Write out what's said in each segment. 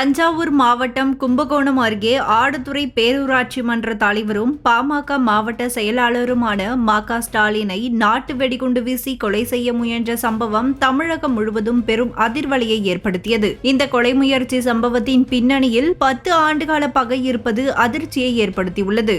தஞ்சாவூர் மாவட்டம் கும்பகோணம் அருகே ஆடுதுறை பேரூராட்சி மன்ற தலைவரும் பாமக மாவட்ட செயலாளருமான மா க ஸ்டாலினை நாட்டு வெடிகுண்டு வீசி கொலை செய்ய முயன்ற சம்பவம் தமிழகம் முழுவதும் பெரும் அதிர்வலையை ஏற்படுத்தியது. இந்த கொலை முயற்சி சம்பவத்தின் பின்னணியில் பத்து ஆண்டுகால பகை இருப்பது அதிர்ச்சியை ஏற்படுத்தியுள்ளது.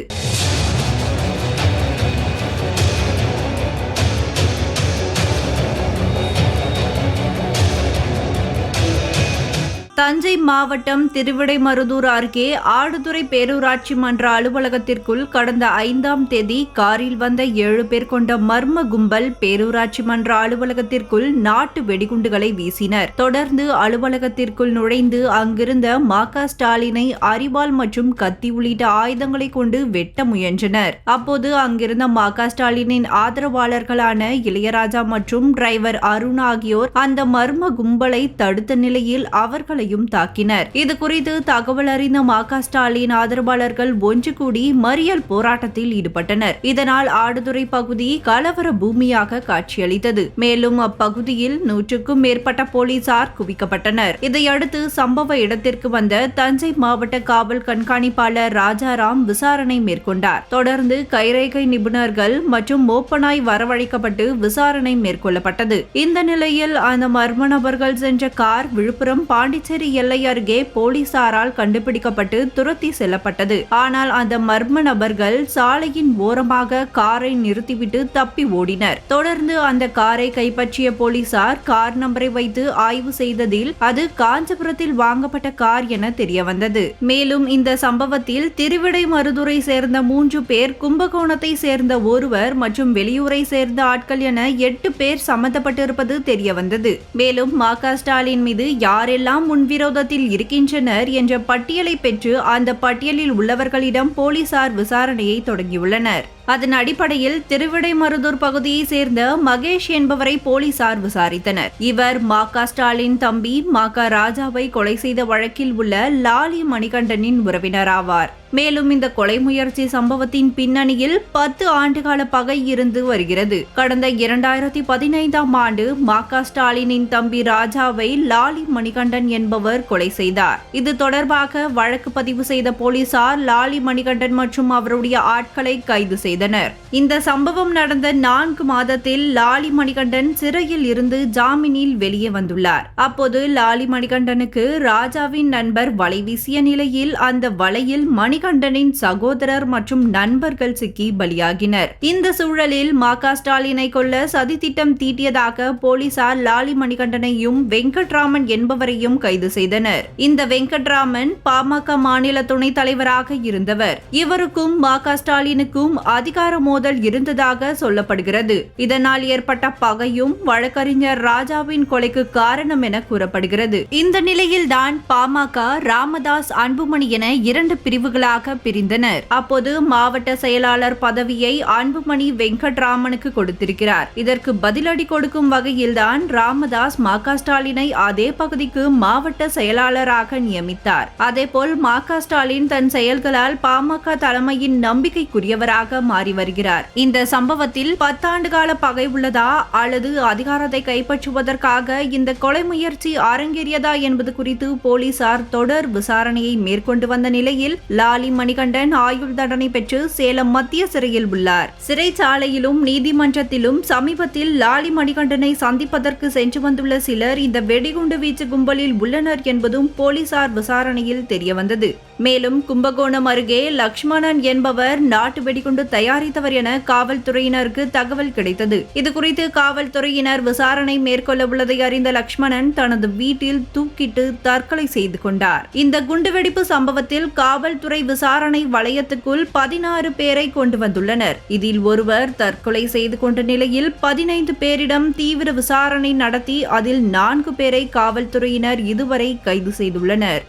தஞ்சை மாவட்டம் திருவிடைமருதூர் அருகே ஆடுதுறை பேரூராட்சி மன்ற அலுவலகத்திற்குள் கடந்த ஐந்தாம் தேதி காரில் வந்த ஏழு பேர் கொண்ட மர்ம கும்பல் பேரூராட்சி மன்ற அலுவலகத்திற்குள் நாட்டு வெடிகுண்டுகளை வீசினர். தொடர்ந்து அலுவலகத்திற்குள் நுழைந்து அங்கிருந்த மா ஸ்டாலினை அரிவாள் மற்றும் கத்தி உள்ளிட்ட ஆயுதங்களை கொண்டு வெட்ட முயன்றனர். அப்போது அங்கிருந்த மா ஸ்டாலினின் ஆதரவாளர்களான இளையராஜா மற்றும் டிரைவர் அருண் ஆகியோர் அந்த மர்ம கும்பலை தடுத்த நிலையில் அவர்களை அவர்களையும் தாக்கினர். இது குறித்து தகவல் அறிந்த மா ஸ்டாலின் ஆதரவாளர்கள் ஒன்று கூடி மறியல் போராட்டத்தில் ஈடுபட்டனர். இதனால் ஆடுதுறை பகுதி கலவர பூமியாக காட்சியளித்தது. மேலும் அப்பகுதியில் நூற்றுக்கும் மேற்பட்ட போலீசார் குவிக்கப்பட்டனர். இதையடுத்து சம்பவ இடத்திற்கு வந்த தஞ்சை மாவட்ட காவல் கண்காணிப்பாளர் ராஜாராம் விசாரணை மேற்கொண்டார். தொடர்ந்து கைரேகை நிபுணர்கள் மற்றும் மோப்பனாய் வரவழைக்கப்பட்டு விசாரணை மேற்கொள்ளப்பட்டது. இந்த நிலையில் அந்த மர்ம நபர்கள் சென்ற கார் விழுப்புரம் பாண்டிச்சேரி எல்லை அருகே போலீசாரால் கண்டுபிடிக்கப்பட்டு துரத்தி செல்லப்பட்டது. ஆனால் அந்த மர்ம நபர்கள் சாலையின் ஓரமாக காரை நிறுத்திவிட்டு தப்பி ஓடினர். தொடர்ந்து அந்த காரை கைப்பற்றிய போலீசார் கார் நம்பரை வைத்து ஆய்வு செய்ததில் அது காஞ்சிபுரத்தில் வாங்கப்பட்ட கார் என தெரியவந்தது. மேலும் இந்த சம்பவத்தில் திருவிடை மருதுரை சேர்ந்த மூன்று பேர் கும்பகோணத்தை சேர்ந்த ஒருவர் மற்றும் வெளியூரை சேர்ந்த ஆட்கள் என எட்டு பேர் சம்பந்தப்பட்டிருப்பது தெரியவந்தது. மேலும் மா க ஸ்டாலின் மீது யாரெல்லாம் முன் விரோதத்தில் இருக்கின்றனர் என்ற பட்டியலை பெற்று அந்த பட்டியலில் உள்ளவர்களிடம் போலீசார் விசாரணையை தொடங்கியுள்ளனர். அதன் அடிப்படையில் திருவிடைமருதூர் பகுதியை சேர்ந்த மகேஷ் என்பவரை போலீசார் விசாரித்தனர். இவர் மா க ஸ்டாலின் தம்பி மா க ராஜாவை கொலை செய்த வழக்கில் உள்ள லாலி மணிகண்டனின் உறவினர் ஆவார் மேலும் இந்த கொலை முயற்சி சம்பவத்தின் பின்னணியில் பத்து ஆண்டுகால பகை இருந்து வருகிறது. கடந்த இரண்டாயிரத்தி பதினைந்தாம் ஆண்டு மா க ஸ்டாலினின் தம்பி ராஜாவை லாலி மணிகண்டன் என்பவர் கொலை செய்தார். இது தொடர்பாக வழக்கு பதிவு செய்த போலீசார் லாலி மணிகண்டன் மற்றும் அவருடைய ஆட்களை கைது செய்தனர். செய்தனர். இந்த சம்பவம் நடந்த நான்கு மாதத்தில் லாலி மணிகண்டன் சிறையில் இருந்து ஜாமீனில் வெளியே வந்துள்ளார். அப்போது லாலி மணிகண்டனுக்கு ராஜாவின் நண்பர் வலை வீசிய நிலையில் அந்த வலையில் மணிகண்டனின் சகோதரர் மற்றும் நண்பர்கள் சிக்கி பலியாகினர். இந்த சூழலில் மா ஸ்டாலினை கொல்ல சதித்திட்டம் தீட்டியதாக போலீசார் லாலி மணிகண்டனையும் வெங்கட்ராமன் என்பவரையும் கைது செய்தனர். இந்த வெங்கட்ராமன் பாமக மாநில துணைத் தலைவராக இருந்தவர். இவருக்கும் மா ஸ்டாலினுக்கும் ஸ்டாலினுக்கும் அதிகார மோதல் இருந்ததாக சொல்லப்படுகிறது. இதனால் ஏற்பட்ட பகையும் வழக்கறிஞர் ராஜாவின் கொலைக்கு காரணம் என கூறப்படுகிறது. இந்த நிலையில்தான் பாமக ராமதாஸ் அன்புமணி என இரண்டு பிரிவுகளாக பிரிந்தனர். அப்போது மாவட்ட செயலாளர் பதவியை அன்புமணி வெங்கட்ராமனுக்கு கொடுத்திருக்கிறார். இதற்கு பதிலடி கொடுக்கும் வகையில்தான் ராமதாஸ் மா. ஸ்டாலினை அதே பகுதிக்கு மாவட்ட செயலாளராக நியமித்தார். அதேபோல் மா. ஸ்டாலின் தன் செயல்களால் பாமக தலைமையின் நம்பிக்கைக்குரியவராக மாறி வருகிறார். இந்த சம்பவத்தில் பத்தாண்டு கால பகை உள்ளதா அல்லது அதிகாரத்தை கைப்பற்றுவதற்காக இந்த கொலை முயற்சி அரங்கேறியதா என்பது குறித்து போலீசார் தொடர் விசாரணையை மேற்கொண்டு வந்த நிலையில் லாலி மணிகண்டன் ஆயுள் தண்டனை பெற்று சேலம் மத்திய சிறையில் உள்ளார். சிறைச்சாலையிலும் நீதிமன்றத்திலும் சமீபத்தில் லாலி மணிகண்டனை சந்திப்பதற்கு சென்று வந்துள்ள சிலர் இந்த வெடிகுண்டு வீச்சு கும்பலில் உள்ளனர் என்பதும் போலீசார் விசாரணையில் தெரியவந்தது. மேலும் கும்பகோணம் அருகே லக்ஷ்மணன் என்பவர் நாட்டு வெடிகுண்டு தயாரித்தவர் என காவல்துறையினருக்கு தகவல் கிடைத்தது. இதுகுறித்து காவல்துறையினர் விசாரணை மேற்கொள்ள உள்ளதை அறிந்த லக்ஷ்மணன் தனது வீட்டில் தூக்கிட்டு தற்கொலை செய்து கொண்டார். இந்த குண்டுவெடிப்பு சம்பவத்தில் காவல்துறை விசாரணை வளையத்துக்குள் பதினாறு பேரை கொண்டு வந்துள்ளனர். இதில் ஒருவர் தற்கொலை செய்து கொண்ட நிலையில் பதினைந்து பேரிடம் தீவிர விசாரணை நடத்தி அதில் நான்கு பேரை காவல்துறையினர் இதுவரை கைது செய்துள்ளனர்.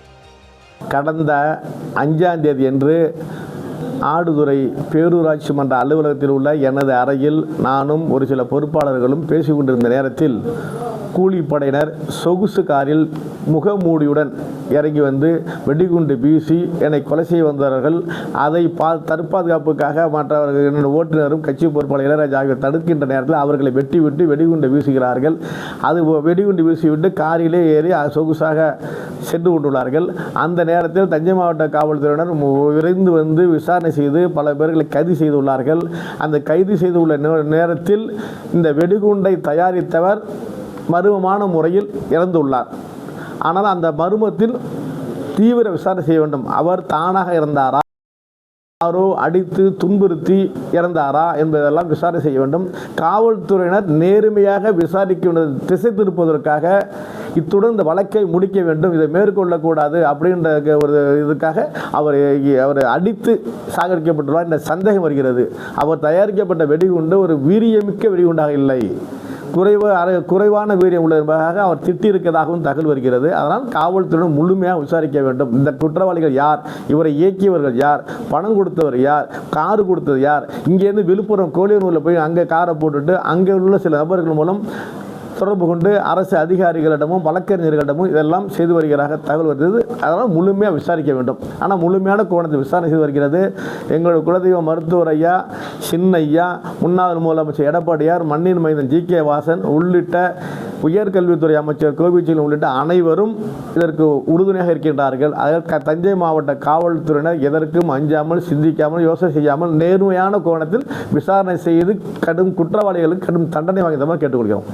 கடந்த அஞ்சாம் தேதி என்று ஆடுதுறை பேரூராட்சி மன்ற அலுவலகத்தில் உள்ள எனது அறையில் நானும் ஒரு சில பொறுப்பாளர்களும் பேசிக்கொண்டிருந்த நேரத்தில் கூலிப்படையினர் சொகுசு காரில் முகமூடியுடன் இறங்கி வந்து வெடிகுண்டு வீசி என்னை கொலை செய்ய வந்தவர்கள் அதை பா தற்பாதுகாப்புக்காக மற்றவர்கள் ஓட்டுநரும் கட்சி பொறுப்பாளர் இளையராஜா ஆகியோர் தடுக்கின்ற நேரத்தில் அவர்களை வெட்டி விட்டு வெடிகுண்டு வீசுகிறார்கள். அது வெடிகுண்டு வீசிவிட்டு காரிலே ஏறி சொகுசாக சென்று கொண்டுள்ளார்கள். அந்த நேரத்தில் தஞ்சை மாவட்ட காவல்துறையினர் விரைந்து வந்து விசாரணை செய்து பல பேர்களை கைது செய்துள்ளார்கள். அந்த கைது செய்துள்ள நே- நேரத்தில் இந்த வெடிகுண்டை தயாரித்தவர் மர்மமான முறையில் இறந்துள்ளார். ஆனால் அந்த மர்மத்தில் தீவிர விசாரணை செய்ய வேண்டும். அவர் தானாக இறந்தாரா? யாரோ அடித்து துன்புறுத்தி இறந்தாரா? என்பதெல்லாம் விசாரணை செய்ய வேண்டும். காவல்துறையினர் நேர்மையாக விசாரிக்க வேண்டும் திசை திருப்பதற்காக இத்துடன் இந்த வழக்கை முடிக்க வேண்டும். இதை மேற்கொள்ளக்கூடாது அப்படின்ற ஒரு இதுக்காக அவர் அவர் அடித்து சாகரிக்கப்பட்டுள்ளார். என்ற சந்தேகம் வருகிறது. அவர் தயாரிக்கப்பட்ட வெடிகுண்டு ஒரு வீரியமிக்க வெடிகுண்டாக இல்லை. குறைவு குறைவான வீரியம் உள்ளதாக அவர் திட்டியிருக்கதாகவும் தகவல் வருகிறது. அதனால் காவல்துறையினர் முழுமையாக விசாரிக்க வேண்டும். இந்த குற்றவாளிகள் யார்? இவரை இயக்கியவர்கள் யார்? பணம் கொடுத்தவர் யார்? கார் கொடுத்தது யார்? இங்கேருந்து விழுப்புரம் கோழியனூரில் போய் அங்கே காரை போட்டுட்டு அங்கே உள்ள சில நபர்கள் மூலம் தொடர்பு கொண்டு அரசு அதிகாரிகளிடமும் வழக்கறிஞர்களிடமும் இதெல்லாம் செய்து வருகிறாக தகவல் வருகிறது. அதனால் முழுமையாக விசாரிக்க வேண்டும். ஆனால் முழுமையான கோணத்தை விசாரணை செய்து வருகிறது. எங்களுடைய குலதெய்வ மருத்துவர் ஐயா சின்னையா முன்னாள் முதலமைச்சர் எடப்பாடியார் மண்ணின் மைந்தன் ஜி. கே. வாசன் உள்ளிட்ட உயர்கல்வித்துறை அமைச்சர் கோபிச்செல்வன் உள்ளிட்ட அனைவரும் இதற்கு உறுதுணையாக இருக்கின்றார்கள். அதற்கு தஞ்சை மாவட்ட காவல்துறையினர் எதற்கும் அஞ்சாமல் சிந்திக்காமல் யோசனை செய்யாமல் நேர்மையான கோணத்தில் விசாரணை செய்து கடும் குற்றவாளிகளுக்கு கடும் தண்டனை வாங்கி கேட்டுக்கொள்கிறோம்.